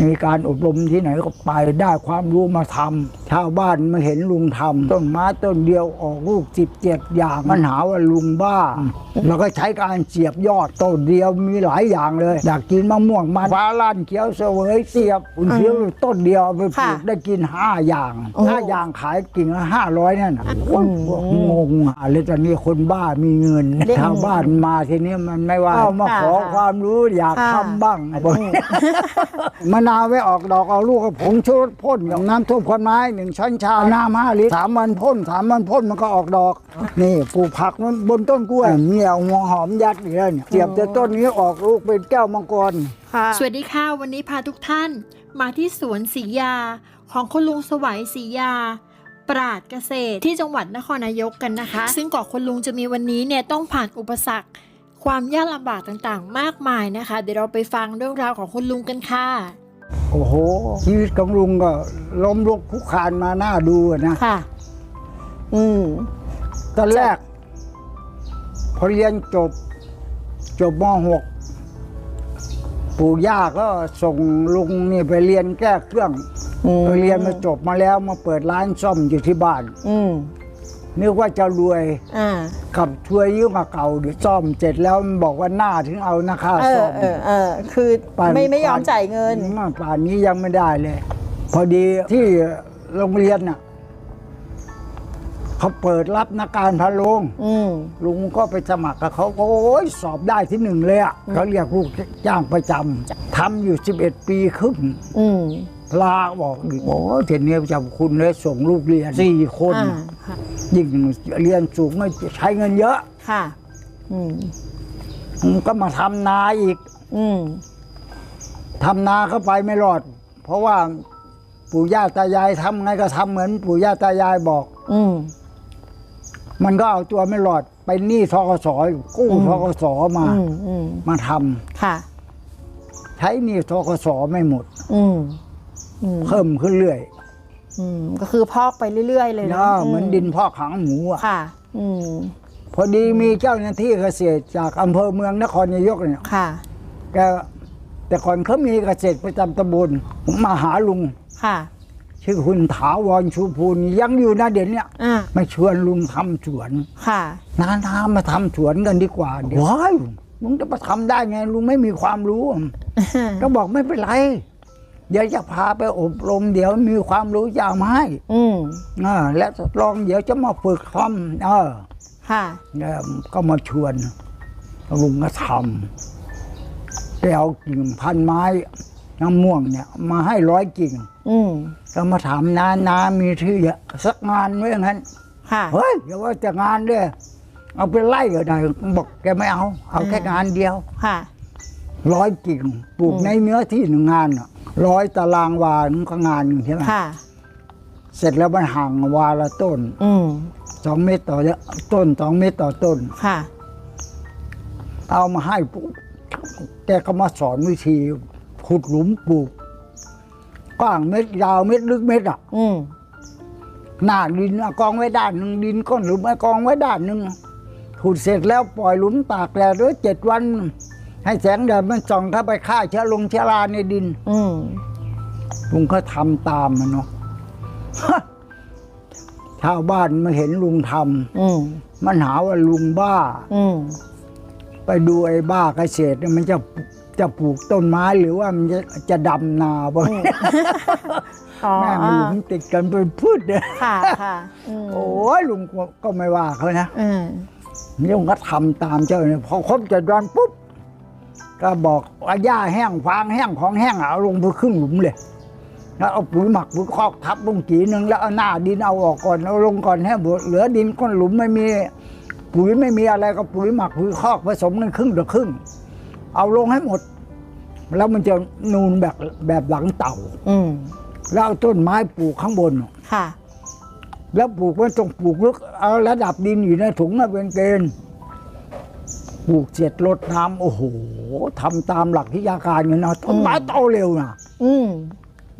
มีการอบรมที่ไหนก็ไปได้ความรู้มาทำชาวบ้านมาเห็นลุงทำต้นไม้ต้นเดียวออกลูกสิบเจ็ดอย่างมันหาว่าลุงบ้าแล้วก็ใช้การเสียบยอดต้นเดียวมีหลายอย่างเลยอยากกินมะม่วงมันฟ้าลั่นเขียวเสวยเสียบอุ่นเสียวต้นเดียวเอาไปปลูกค่ะได้กินห้าอย่างโอ้ห้าอย่างขายกิ่งละห้าร้อยนั่นน่ะโอ้ยพวกงงอะเลยตอนนี้คนบ้ามีเงินเรียกชาวบ้านมาทีนี้มันไม่ว่าเอามาค่ะขอความรู้อยากค่ะทำบ้างบอกมะนาวไว้ออกดอกเอาลูกกับผงชูรสพ่นกับน้ำท่วมควันไม้หนึ่งช้อนชาน้ำห้าลิตรสามวันพ่นสามวันพ่นมันก็ออกดอก นี่ปลูกผักมันบนต้นกล้วยมีเอาหัวหอมยัดอยู่เลยเนี่ยเสียบแต่ต้นนี้ออกลูกเป็นแก้วมังกรสวัสดีค่ะวันนี้พาทุกท่านมาที่สวนศรียา ของคุณลุงสวัยศรียาปราดเกษตรที่จังหวัดนครนายกกันนะคะ ซึ่งก่อคุณลุงจะมีวันนี้เนี่ยต้องผ่านอุปสรรคความยากลำบากต่างๆ มากมายนะคะ เดี๋ยวเราไปฟังเรื่องราวของคุณลุงกันค่ะ โอ้โห ชีวิตของลุงก็ล้มลุกคลุกคลานมาหน้าดูอะนะค่ะ อืมตอนแรก พอเรียนจบ จบม .6 ปู่ย่าก็ส่งลุงนี่ไปเรียนแก้เครื่องอืมไปเรียนมาจบมาแล้วมาเปิดร้านซ่อมอยู่ที่บ้าน อืม นึกว่าจะรวยอ่ากับช่วยยืมมาเก่าเดี๋ยวซ่อมเสร็จแล้วมันบอกว่าหน้าถึงเอานะค่าเอซ่ออมเออเออคือป่านไม่ไม่ยอมป่านจ่ายเงินมากป่านนี้ยังไม่ได้เลย พอดีที่โรงเรียนน่ะเขาเปิดรับนักการพะโลง อืม ลุงก็ไปสมัครกับเขาโอ้ยสอบได้ที่หนึ่งเลยอะเขาเรียกลูกจ้างประจำทำอยู่ 11 ปีครึ่งอืม ลาบอกอีกโอ้เทียนี้จะคุณเลยส่งลูกเรียนสี่คน อ่าค่ะยิ่งเรียนสูงไม่ใช้เงินเยอะค่ะอืมมันก็มาทำนาอีกอืมทำนาเข้าไปไม่รอด เพราะว่าปู่ย่าตายายทำไงก็ทำเหมือนปู่ย่าตายายบอก อืม มันก็เอาตัวไม่รอดไปหนี้ทกสกู้อืม ทกสมา อืมอืมมาทำค่ะ ใช้หนี้ทกสไม่หมด อืมอืม เพิ่มขึ้นเรื่อยอืมก็คือพอกไปเรื่อยๆ เลยนะนะเหมือนดินพอกหางหมูอะค่ะ อืมพอดีมีเจ้าหน้าที่เกษตรจากอำเภอเมืองนครนายกเนี่ยค่ะแกแต่ก่อนเขามีเกษตรประจำตำบลผมมาหาลุงค่ะ ชื่อคุณถาวรชูพูนยังอยู่นะเดี๋ยวเนี้ยอ่ามาชวนลุงทำสวนค่ะนานทามาทำสวนกันดีกว่าเดี๋ยวว้ายลุงจะมาทำได้ไงลุงไม่มีความรู้ ก็บอกไม่เป็นไร เดี๋ยวจะพาไปอบรม เดี๋ยวมีความรู้จะเอามาให้อืมอ่าและลองเดี๋ยวจะมาฝึกทำเออค่ะเนี่ยก็มาชวนลุงก็ทำไปเอากิ่งพันไม้น้ำม่วงเนี่ย มาให้ร้อยกิ่งอืมก็มาถามนานามีที่สักงานไว้งั้น ค่ะ เฮ้ยอย่าว่าจะงานเลยเอาไปไล่ก็ได้บอกแกไม่เอา เอาแค่งานเดียวค่ะ ร้อยกิ่งปลูกในเนื้อที่หนึ่งงานอะ ร้อยตารางวานึงก็งานหนึ่งใช่ไหมค่ะ เสร็จแล้วมันห่างวาละต้นอืมสองเมตรต่อต้นสองเมตรต่อต้น ค่ะ เอามาให้ปุ๊บแกก็มาสอนวิธีขุดหลุมปลูกกว้างเม็ดยาวเม็ดลึกเม็ดอะอืมหน้าดินเอากองไว้ด้านหนึ่งดินก้นหลุมเอากองไว้ด้านหนึ่งขุดเสร็จแล้วปล่อยหลุมตากแดดด้วยเจ็ดวัน ให้แสงแดดมันส่องเข้าไปฆ่าเชื้อลงเชื้อราในดิน อืมลุงก็ทำตามมันเนาะ ชาวบ้านมาเห็นลุงทอืมำมันหาว่าลุงบ้า อืมไปดูไอ้บ้าเกษตรเนี่ยมันจะจะปลูกต้นไม้หรือว่ามันจะจะดำนาบ่อ๋อแม่มันหลุมติดกันเป็นพืชเนี่ยค่ะค่ะอืมโอ้ยลุงก็ก็ไม่ว่าเขานะ อืม ลุงก็ทำตามเจ้าเนี่ยพอครบเจ็ดวันปุ๊บ ก็บอกว่าหญ้าแห้งฟางแห้งของแห้งอะเอาลงไปครึ่งหลุมเลยแล้วเอาปุ๋ยหมักปุ๋ยคอกทับลงกีหนึ่งแล้วเอาหน้าดินเอาออกก่อนเอาลงก่อนให้หมดเหลือดินก้นหลุมไม่มีปุ๋ยไม่มีอะไรก็ปุ๋ยหมักปุ๋ยคอกผสมกันครึ่งต่อครึ่ง เอาลงให้หมด แล้วมันจะนูนแบบแบบหลังเต่า อืมแล้วเอาต้นไม้ปลูกข้างบนค่ะ แล้วปลูกมันต้องปลูกลึกเอาระดับดินอยู่ในถุงมาเป็นเกณฑ์ ปลูกเสร็จรดน้ำโอ้โหทำตามหลักวิทยาการเงินนะต้นไม้โตเร็วนะอืม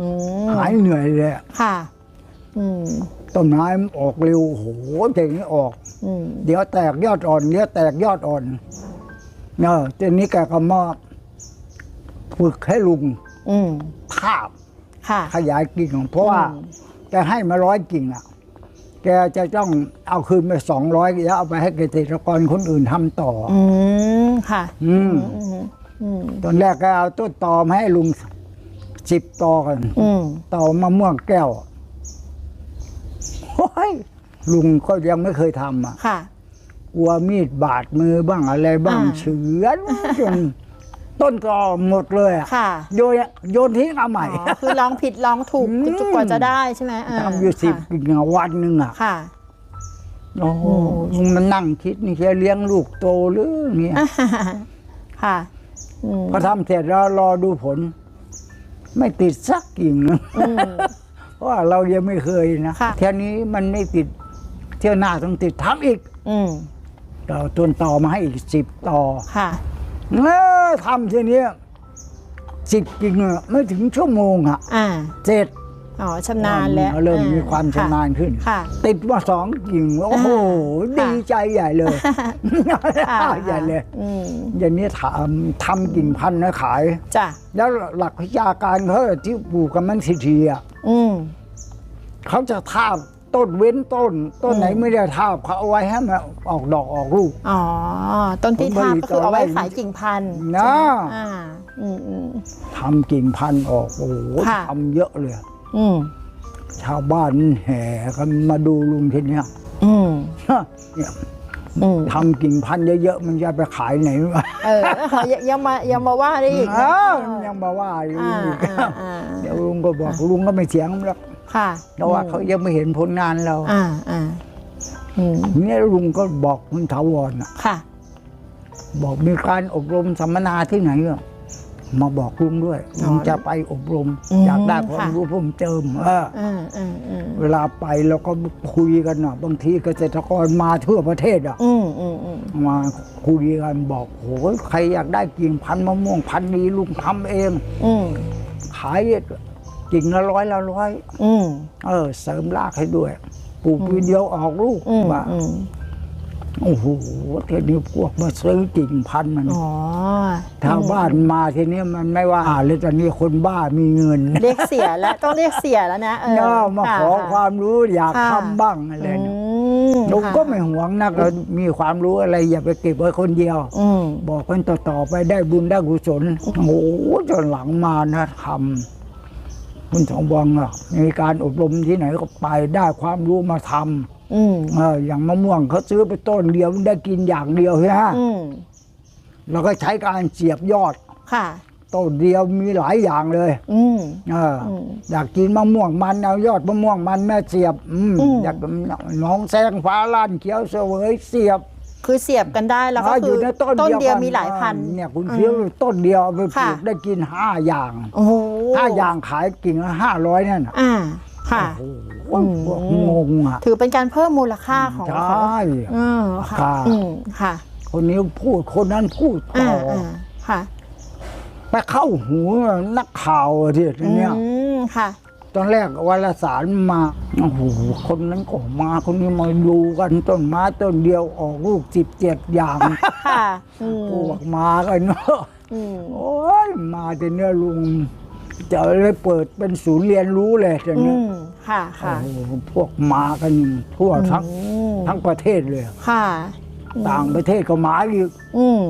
อืมหายเหนื่อยเลยอะค่ะ อืมต้นไม้มันออกเร็วโอ้โหเจ๋งนี้ออก อืมเดี๋ยวแตกยอดอ่อนเดี๋ยวแตกยอดอ่อนเนอะทีนี้แกก็มาฝึกให้ลุงอืมทาบค่ะ ขยายกิ่งเพราะว่าอืม แกให้มาร้อยกิ่งอะ แกจะต้องเอาคืนไปสองร้อยแล้วเอาไปให้เกษตรกรคนอื่นทำต่อออืมค่ะ อืม อืมอืมตอนแรกก็เอาต้นตอมาให้ลุงสิบตอกันอืมตอมะม่วงแก้วโอ้ยลุงก็ยังไม่เคยทำอะค่ะ กลัวมีดบาดมือบ้างอะไรบ้าง อ่า เฉือนจน ต้นตอหมดเลยอะค่ะโยนโยนทิ้งเอาใหม่ อ๋อคือลองผิดลองถูกอืม จุกกว่าจะได้ใช่ไหมาทำอยู่สิบค่ะกิ่งอะวันหนึ่งอะค่ะ โอ้โหลุงมันนั่งคิดนี่จะเลี้ยงลูกโตหรืออย่างเงี้ยค่ะอืมพอทำเสร็จแล้วรอดูผล ไม่ติดสักกิ่งหนึงอืม เพราะว่าเรายังไม่เคยนะค่ะ เที่ยวนี้มันไม่ติด เที่ยวหน้าต้องติดทำอีกอืม เราต้นต่อมาให้อีกสิบต่อ ค่ะ เออทำทีนี้สิบกิ่งอะไม่ถึงชั่วโมงอะอ่าเสร็จอ๋อชำนาญแล้วเริ่มอ่มีความชำนาญขึ้นค่ะติดมาสองกิ่งโอ้โหค่ะดีใจใหญ่เลยค่ะใหญ่เลยอืมอย่างนี้ทำทำกิ่งพันธุ์นะขายจ้ะแล้วหลักวิชาการเขาที่ปลูกกันมันสิทีอะอืมเขาจะทาบ ต้นเว้นต้น ต้นไหนอืมไม่ได้ทาบเขาเอาไว้ให้มันออกดอกออกลูก อ๋อ ต้นที่ผลผทาบลิตก็คือเอาไว้ต่อไร่ขายกิ่งพันธุ์นะใช่ไหมอ่าอืมอืมทำกิ่งพันธุ์ออกโอ้โหค่ะทำเยอะเลยอืมชาวบ้านแห่กันมาดูลุงทีเนี้ยอืมเนี่ยอืมทำกิ่งพันธุ์เยอะๆมันจะไปขายไหนวะเออยังยังมายังมาว่าได้อีกนะอ้าวยังมาว่าอยู่อ่าอีกอ่าอ่าเดี๋ยวลุงก็บอกลุงก็ไม่เสียงหรอก ค่ะเพราะว่าเขายังไม่เห็นผลงานเราอ่าอ่าอืมเนี่ยลุงก็บอกคุณถาวรน่ะค่ะ บอกมีการอบรมสัมมนาที่ไหนอะมาบอกลุงด้วยอ๋อลุงจะไปอบรมอืมอยากได้ความค่ะรู้เพิ่มเติมเอออืมอืมอืมเวลาไปเราก็คุยกันน่ะบางทีเกษตรกรมาทั่วประเทศอะอืมอืมอืมมาคุยกันบอกโหใครอยากได้กิ่งพันธุ์มะม่วงพันธุ์นี้ลุงทำเองอืมขาย กิ่งละร้อยละร้อยอืมเออ เสริมรากให้ด้วยปลูกปีเดียวออกลูกอืมว่าอืมโอ้โหทีนี้พวกมาซื้อกิ่งพันธุ์มันอ๋อชาวบ้านมาทีนี้มันไม่ว่าอ่าเลยตอนนี้คนบ้ามีเงินเรียกเสียแล้วต้องเรียกเสียแล้วนะเออเนาะมาค่ะขอความรู้อยากค่ะทำบ้างอะไรอืเนี่ยมลุงค่ะก็ไม่หวงนักเรามีความรู้อะไรอย่าไปเก็บไว้คนเดียวอืมบอกกันต่อๆไปได้บุญได้กุศลโอ้โหจนหลังมานะทำ คุณสองวังอะมีการอบรมที่ไหนก็ไปได้ความรู้มาทำอืมเอออย่างมะม่วงเขาซื้อไปต้นเดียวได้กินอย่างเดียวใช่ไหมอืมแล้วก็ใช้การเสียบยอดค่ะ ต้นเดียวมีหลายอย่างเลย อืม เอออมอยากกินมะม่วงมันเอายอดมะม่วงมันแม่เสียบ อืมอืม อยากน้องแซงฟ้าล้านเขียวเสวยเสียบ คือเสียบกันได้แล้วก็าคือในต้นต้นเดียวกัมีหลายพันเนี่ยคุณอืมเคี้ยวต้นเดียวเอาไปปลูค่ะกได้กินห้าอย่างโอ้โหห้าอย่างขายกิ่งละห้าร้อยนั่นน่ะอ่าค่ะ โอ้โหพวกงงอะถือเป็นการเพิ่มมูลค่าของใชของ่อืมค่ะ ค่ะ อืมค่ะคนนี้พูดคนนั้นพูดต่อ่าอออ่าค่ะไปเข้าหูนักข่าวอะทีเนี่ยอืมค่ะ ตอนแรกวารสารมาโอ้โหคนนั้นก็มาคนนี้มาดูกันต้นไม้ต้นเดียวออกลูกสิบเจ็ดอย่างค่ะอืมพวกมากันเนาะอืมโอ้ยมาแต่เนี่ยลุงจะเลยเปิดเป็นศูนย์เรียนรู้เลยแต่อืเนี่ยมค่ะค่ะโอ้โหพวกมากันทั่วทั้งอืมทั้งประเทศเลยค่ะ ต่างประเทศก็มาอีกอืม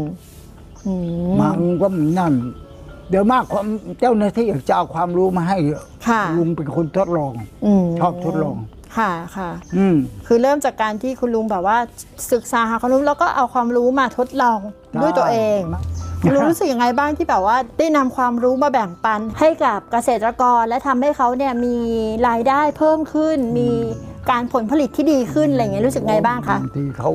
อืมมาก็นั่น เดี๋ยวมากความเจ้าหน้าที่จะเอาความรู้มาให้ค่ะ ลุงเป็นคนทดลองอืมชอบทดลอง ค่ะค่ะ อืม คือเริ่มจากการที่คุณลุงแบบว่าศึกษาหาความรู้แล้วก็เอาความรู้มาทดลองใช่ด้วยตัวเองคุณลุงรู้สึกยังไงบ้างที่แบบว่าได้นำความรู้มาแบ่งปันให้กับเกษตรกร และทำให้เขาเนี่ยมีรายได้เพิ่มขึ้น มีการผลผลิตที่ดีขึ้นอะไรอย่างเงี้ยรู้สึกไงบ้างคะ บางทีเขา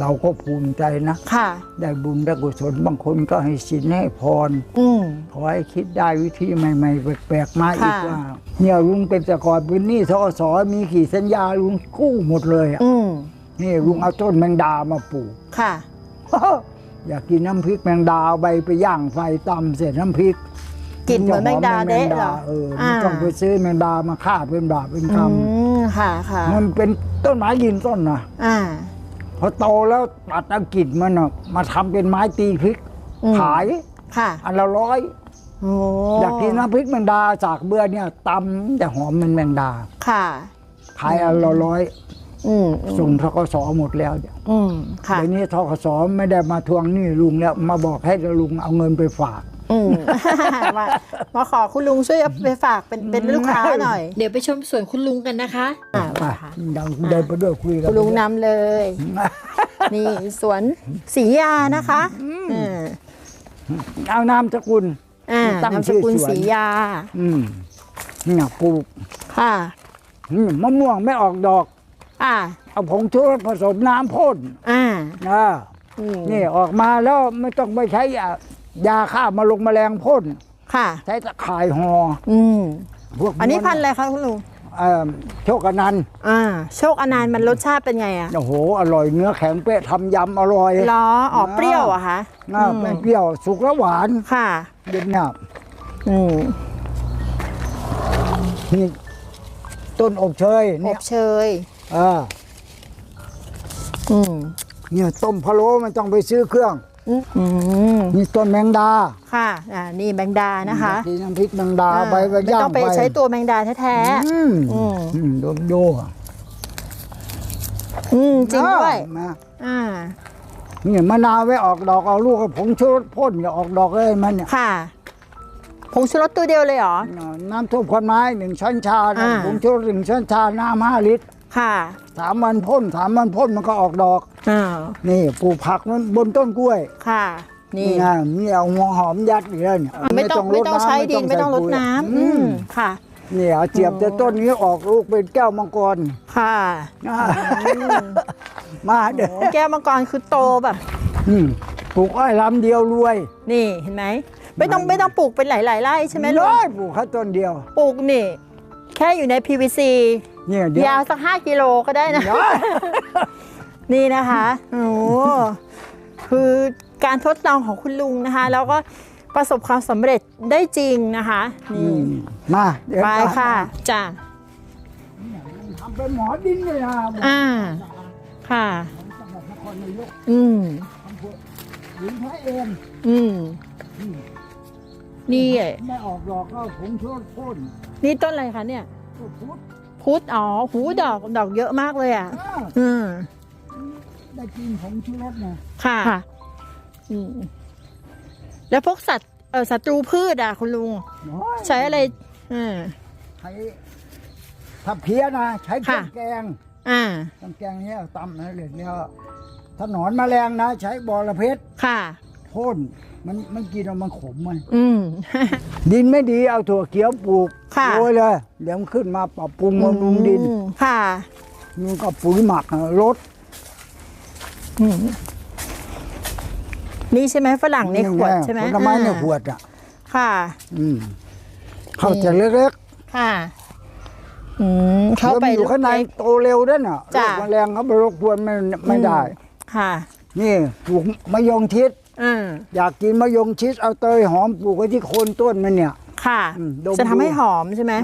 เราก็ภูมิใจนะค่ะ ได้บุญได้กุศลบางคนก็ให้สินให้พรอืมขอให้คิดได้วิธีใหม่ๆแปลกๆมาอีกค่ะว่า เนี่ยลุงเป็นแต่ก่อนเป็นหนี้ทกสมีขี่สัญญาลุงกู้หมดเลยอะอืมนี่ลุงเอาต้นแมงดามาปลูก ค่ะ อยากกินน้ำพริกแมงดาเอาใบไปย่างไฟตำเสร็จน้ำพริกกลิ่นเหมือนแมงดาเดะเหรอเออไม่ต้องไปซื้อแมงดามาฆ่าเป็นบาปเป็นกรรมอืมค่ะค่ะมันเป็นต้นไม้ยืนต้นนะอ่า พอโตแล้วตัดเอากิ่งมันน่ะมาทำเป็นไม้ตีพริก อืม ขาย ค่ะอันละร้อยโอ้อยากกินน้ำพริกแมงดาจากเบื่อเนี่ยตำแต่หอมมันแมงดา ค่ะ ขายอันละร้อยอืมอืมส่งทกสหมดแล้วเนี่ยอืมค่ะเดี๋ยวนี้ทกสไม่ได้มาทวงหนี้ลุงแล้วมาบอกให้ลุงเอาเงินไปฝาก อืมมามาขอคุณลุงช่วยเอาไปฝากเป็นเป็นลูกค้าหน่อยเดี๋ยวไปชมสวนคุณลุงกันนะคะ อ่าไปค่ะเดินเดินไปด้วยคุยกันคุณลุงนำเลย นี่สวนศรียานะคะอืมเอานามสกุล อ่าตั้งนามสชื่อกุลสวน ศรียา อืมเนี่ยปลูกค่ะ อืมมะม่วงไม่ออกดอก อ่า เอาผงชูรสผสมน้ำพ่นอ่าอ่าอืมนี่ออกมาแล้วไม่ต้องไปใช้ยา ยาฆ่ามาลงแมลงพ่นค่ะ ใช้ตะข่ายห่ออืมพวกอันนี้พันธุ์อะไรคะคุณลุงเอ่อโชคอนันต์อ่า โชคอนันต์มันรสชาติเป็นไงอะโอ้โห อร่อยเนื้อแข็งเป๊ะทำยำอร่อยล้อออกเปรี้ยวเหรอะคะน่าอืมไม่เปรี้ยวสุกแล้วหวานค่ะเย็นเนี่ยอืมนี่ต้นอบเชยอเนี่ยบเชย เอออืมเนี่ยต้มพะโล้มันต้องไปซื้อเครื่อง อืมอืมนี่ต้นแมงดาค่ะอ่านี่แมงดานะคะกินน้ำพริกแมงดาอ่าไปก็ไม่ย่างต้องไปไปใช้ตัวแมงดาแท้อืมอืมอืมดูดูๆอืมจริงด้วยมาอ่าเนี่ยมะนาวไว้ออกดอกเอาลูกกับผงชูรสพ่นอย่าออกดอกเลยมันเนี่ยค่ะผงชูรสตัวเดียวเลยเหรอ น้ำท่วมควันไม้หนึ่งช้อนชาอ่าผงชูรสหนึ่งช้อนชา น้ำห้าลิตร ค่ะสามวันพ่นสามวันพ่นมันก็ออกดอกอ่านี่ปลูกผักมันบนต้นกล้วยค่ะ นี่นี่ไงนี่เอาหัวหอมยัดอีกแล้วเนี่ยไม่ต้องไม่ต้องใช้ดินไม่ต้องรดน้ำอือืมมค่ะ นี่เอาเจียบแต่ต้นนี้ออกลูกเป็นแก้วมังกรค่ะ อ่ามาเด้อโอ้แก้วมังกรคือโตแบบ อืมปลูกอ้อยลำเดียวรวยนี่เห็นไหมไม่ต้องไม่ต้องปลูกเป็นหลายๆไร่ใช่ไหมลูก ร้อยปลูกแค่ต้นเดียว ปลูกนี่ แค่อยู่ใน PVC เนี่ยเดี๋ยวยาวสักห้ากิโลก็ได้นะเดี๋ยวนี่นะคะโอ้โหคือการทดลองของคุณลุงนะคะ แล้วก็ประสบความสำเร็จได้จริงนะคะอืนี่มมาเดี๋ยวไปค่ะจ้ะทำเป็นหมอดินเลยนะอ่าค่ะ จังหวัดนครนายกอืม อำเภอหญิงพระเองอืมนี่ ไม่ออกดอกก็ผงชูรสพ่นนี่ต้นอะไรคะเนี่ย ก็พุทธ พุทธอ๋อหูดอกดอกเยอะมากเลยอะ อ้าวอืม ได้กินผงชูรสนะค่ะ อืม แล้วพวกสัตว์เออศัตรูพืชอะ คุณลุง น้อยใช้อะไรอืม ใช้ถ้าเพี้ยนะ ใช้เครื่องค่ะ แกงอ่า เครื่องแกงเนี้ยตำนะเลยเนี่ยถ้าหนอนแมลงนะ ใช้บอระเพ็ดค่ะ พ่นมันมันกินแล้วมันขมมัน อืม ดินไม่ดีเอาถั่วเขียวปลูก ค่ะโรยเลย เดี๋ยวมันขึ้นมาปรับปรุงบำรุงดินอืมค่ะมันก็ปุ๋ยหมักลดอืมนี่ใช่ไหมฝรั่งในขวดใช่ไหมผลไม้ในอ่าขวดอะ ค่ะ อืมเข้าจะเล็กค่ะ อืมๆเข้าไปแล้วมันอยู่ข้างในโตเร็วด้วยน่ะโรจ้ะคแมลงเขาไปรบกวนไม่ไม่ได้ ค่ะ นี่ปลูกมะยงชิดอืมอยากกินมะยงชิดเอาเตยหอมปลูกไว้ที่โคนต้นมันเนี่ย ค่ะ อืมดม จะทำให้ดูหอมใช่ไหม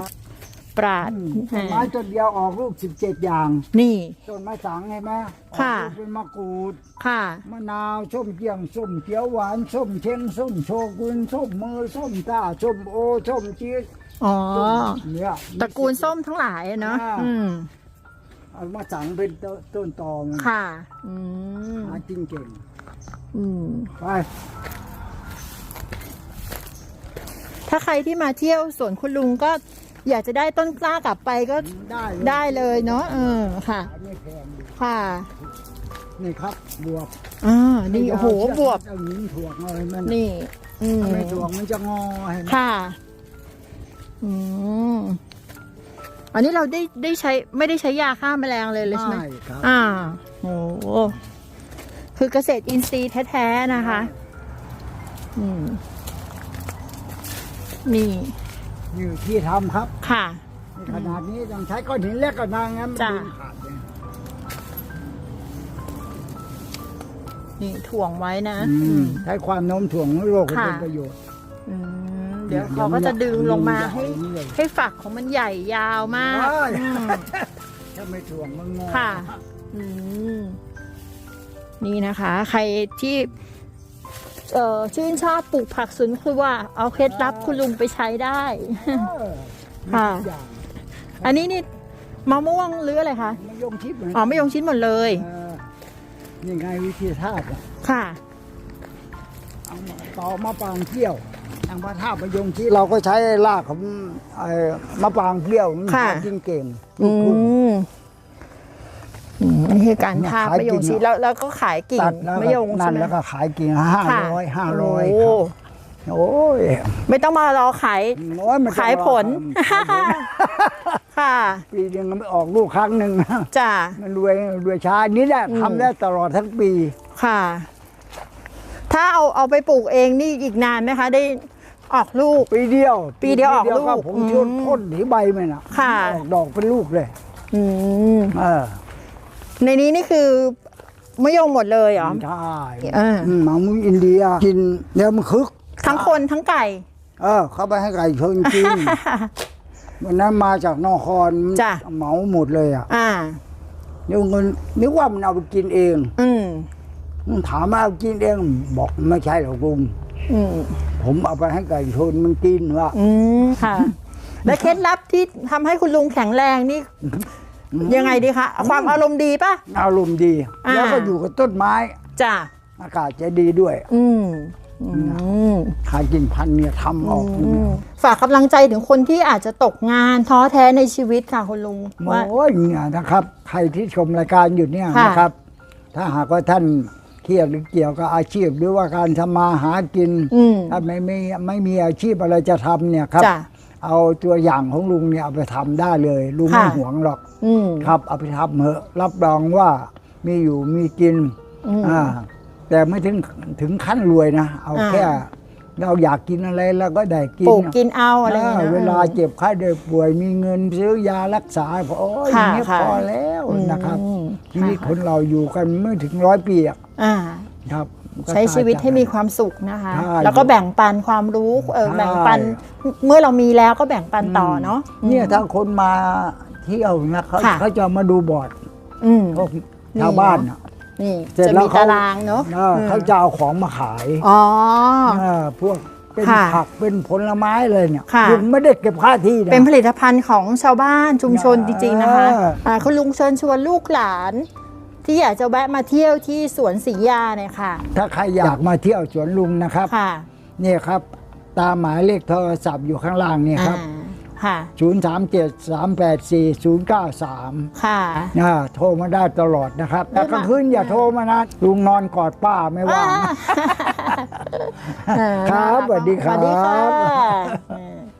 ปราดอืมต้อ่านไม้ต้นเดียวออกลูกสิบเจ็ดอย่าง นี่ ต้นไม้สังเห็นไหมออกค่ะลูกเป็นมะกรูด ค่ะ มะนาวส้มเจียงส้มเขียวหวานส้มเช้งส้มโชกุนส้มมือส้มตาส้มโอส้มชีสอ๋อเนี่ยตระกูลส้มทั้งหลายอะเนาะอ่าอืมเอามาสังเป็นต้นต้นตอมันค่ะ อืมหาจริงเก่งอืมไป ถ้าใครที่มาเที่ยวสวนคุณลุงก็อยากจะได้ต้นกล้ากลับไปก็ได้เลยได้เลยเนาะเออค่ะขายไม่แพงดีค่ะนี่ครับบวบอ่านี่โอ้โหบวบเอาหินถ่วงเลยมันนี่ อืมถ้าไม่ถ่วงมันจะงอเห็นไหมค่ะอืมอันนี้เราได้ได้ใช้ไม่ได้ใช้ยาฆ่าแมลงเลยเลยใช่ไหมใช่ครับอ่าโอ้โหคือเกษตรอินทรีย์แท้ๆนะคะ อืม นี่นี่ที่ทำครับ ค่ะในขนาดนี้ต้องใช้ก้อนหินเล็กก็นางงั้นมันจ้ะดึงขาดเลยนี่ถ่วงไว้นะ อือืมมใช้ความโน้มถ่วงของโลกให้ค่ะเป็นประโยชน์อืมเดี๋ยวเขาก็จะดึงลงมาให้ให้ฝักของมันใหญ่ยาวมากเอ้ย อืม ถ้าไม่ถ่วงมันงอค่ะ อืม นี่นะคะ ใครที่ เอ่อชื่นชอบปลูกผักสวนครัวเอาเคล็ดลับคุณลุงไปใช้ได้ค่ะมีทุกอย่างอันนี้นี่มะม่วงหรืออะไรคะมะยงชิดเหมือนอ๋อไม่ยงชิ้นหมดเลย เออยังไงวิธีธาตุอะค่ะ เอามาต่อมะปรางเปรี้ยวทางพระธาตุมะยงชิดเราก็ใช้รากของไอ้มะปรางเปรี้ยวมันค่ะหากินเก่งอืม อืมนี่คือการทาขายมะยงชิดกิ่งแล้วแล้วก็ขายกิ่งตัดแล้วมะก็ยงนั่ใช่นไหม แล้วก็ขายกิ่งห้าค่ะร้อยห้าร้อยโอ้ครับโอ้ยไม่ต้องมารอขายโอ้ยมันจะขายผล ขายผล ค่ะปีหนึงมันไม่ออกลูกครั้งหนึ่งนะจ้ะ มันรวยรวยช้านี่แหละอืม ทำได้ตลอดทั้งปี ค่ะ ถ้าเอาเอาไปปลูกเองนี่อีกนานไหมคะ ได้ออกลูก ปีเดียวปีเดียวออกลูกผมอืมช่วยพ่นหนีใบมันอะค่ะ ออกดอกเป็นลูกเลยอืม เออ ในนี้นี่คือมะยงหมดเลยเหรอ ใช่เออมหมามุ้ยอินเดียกินแล้วมันคึก ทั้งคนทั้งไก่ เออ เขาไปให้ไก่ชนกิน วันนั้นมาจากนครจ้ะ เหมาหมดเลยอะอ่า นึกเงินนึกว่ามันเอาไปกินเองอืมถามว่าเอากินเอง บอกไม่ใช่หรอกลุงอืมผมเอาไปให้ไก่ชนมันกินว่าอืมค่ะ และเคล็ดลับที่ทำให้คุณลุงแข็งแรงนี่ ยังไงดีคะความอารมณ์ดีป่ะ อารมณ์ดีอ่าแล้วก็อยู่กับต้นไม้จ้ะอากาศจะดีด้วย อืมอืมหากินพันธุ์เนี่ยทำออกอืมฝากกำลังใจถึงคนที่อาจจะตกงานท้อแท้ในชีวิตค่ะคุณลุงว่าโอ้ยเนี่ยนะครับ ใครที่ชมรายการอยู่เนี่ยค่ะนะครับ ถ้าหากว่าท่านเครียดหรือเกี่ยวกับอาชีพหรือว่าการทำมาหากินอืมถ้าไม่ไม่ไม่มีอาชีพอะไรจะทำเนี่ยครับจ้ะ เอาตัวอย่างของลุงเนี่ยเอาไปทำได้เลย ลุงค่ะไม่หวงหรอกอืม ครับเอาไปทำเหอะรับรองว่ามีอยู่มีกินอืม อ่าแต่ไม่ถึงถึงขั้นรวยนะ เอาอ่า แค่เราอยากกินอะไรเราก็ได้กิน ปลูกกินเอาอะไรอย่างอ่าเงี้ยนะ เวลาเจ็บไข้ได้ป่วยมีเงินซื้อยารักษาพอโอ้ยอค่ะย่างนี้ค่ะพอแล้วนะครับอืมชีวิตค่ะ คนเราอยู่กันไม่ถึงร้อยปีอะอ่า ครับก็ ใช้ชีวิตตายให้มีจากความสุขนะคะใช่แล้วก็แบ่งปันความรู้เออใช่แบ่งปันเมื่อเรามีแล้วก็แบ่งปันต่อเนาะเนี่ยถ้าคนมาเที่ยวนะเขาค่ะเขาจะมาดูบอร์ดอืมพวกชาวบ้านน่ะนี่เสร็จจะแล้มีวเขาตารางเนาะเออเขาจะเอาของมาขายอ๋อเออพวกเป็นค่ะผักเป็นผลไม้เลยเนี่ยค่ะลุงไม่ได้เก็บค่าที่นะเป็นผลิตภัณฑ์ของชาวบ้านชุมชนเออจริงๆนะคะอ่าคุณลุงเชิญชวนลูกหลาน ที่อยากจะแวะมาเที่ยวที่สวนศรียาเนี่ยค่ะ ถ้าใครอยากมาเที่ยวสวนลุงนะครับค่ะ เนี่ยครับ ตามหมายเลขโทรศัพท์อยู่ข้างล่างเนี่ยครับ อ่าค่ะ 0 3 7 3 8 4 0 9 3ค่ะนะโทรมาได้ตลอดนะครับ แต่กลางคืนอย่าโทรมานะ ลุงนอนกอดป้าไม่ว่างนะ เออครับน่าสวัสดีครับ สวัสดีค่ะ